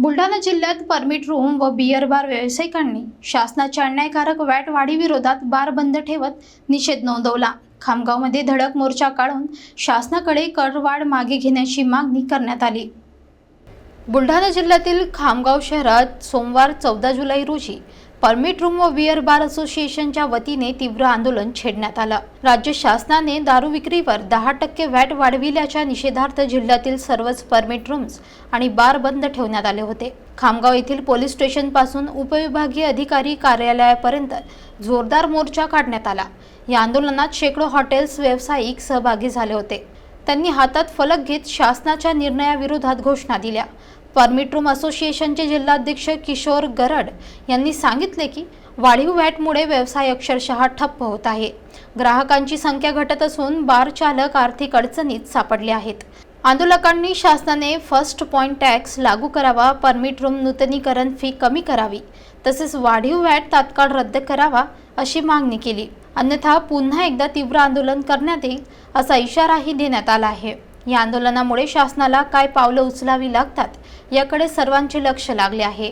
बुलढाणा जिल्ह्यात permit room व beer bar व्यावसायिकांनी शासनाच्या अन्यायकारक वॅट वाढीविरोधात बार बंद ठेवत निषेध नोंदवला. खामगावमध्ये धडक मोर्चा काढून शासनाकडे करवाढ मागे घेण्याची मागणी करण्यात आली. बुलढाणा जिल्ह्यातील खामगाव शहरात सोमवार चौदा जुलै रोजी परमिट रूम व बिअर बार असोसिएशनच्या वतीने तीव्र आंदोलन छेडण्यात आलं. राज्य शासनाने दारू विक्रीवर दहा टक्के व्हॅट वाढविल्याच्या निषेधार्थ जिल्ह्यातील सर्वच परमिट रूम्स आणि बार बंद ठेवण्यात आले होते. खामगाव येथील पोलीस स्टेशनपासून उपविभागीय अधिकारी कार्यालयापर्यंत जोरदार मोर्चा काढण्यात आला. या आंदोलनात शेकडो हॉटेल्स व्यावसायिक सहभागी झाले होते. त्यांनी हातात फलक घेत शासनाच्या निर्णयाविरोधात घोषणा दिल्या. परमिट रूम असोसिएशनचे जिल्हाध्यक्ष किशोर गरड यांनी सांगितले की वाढीव वॅटमुळे व्यवसाय अक्षरशः ठप्प होत आहे. ग्राहकांची संख्या घटत असून बार चालक आर्थिक अडचणीत सापडले आहेत. आंदोलकांनी शासनाने फर्स्ट पॉईंट टॅक्स लागू करावा परमिट रूम नूतनीकरण फी कमी करावी तसेच वाढीव वॅट तात्काळ रद्द करावा अशी मागणी केली. अन्यथा पुन्हा एकदा तीव्र आंदोलन करण्यात येईल असा इशाराही देण्यात आला आहे. या आंदोलनामुळे शासनाला काय पावलं उचलावी लागतात याकडे सर्वांचे लक्ष लागले आहे.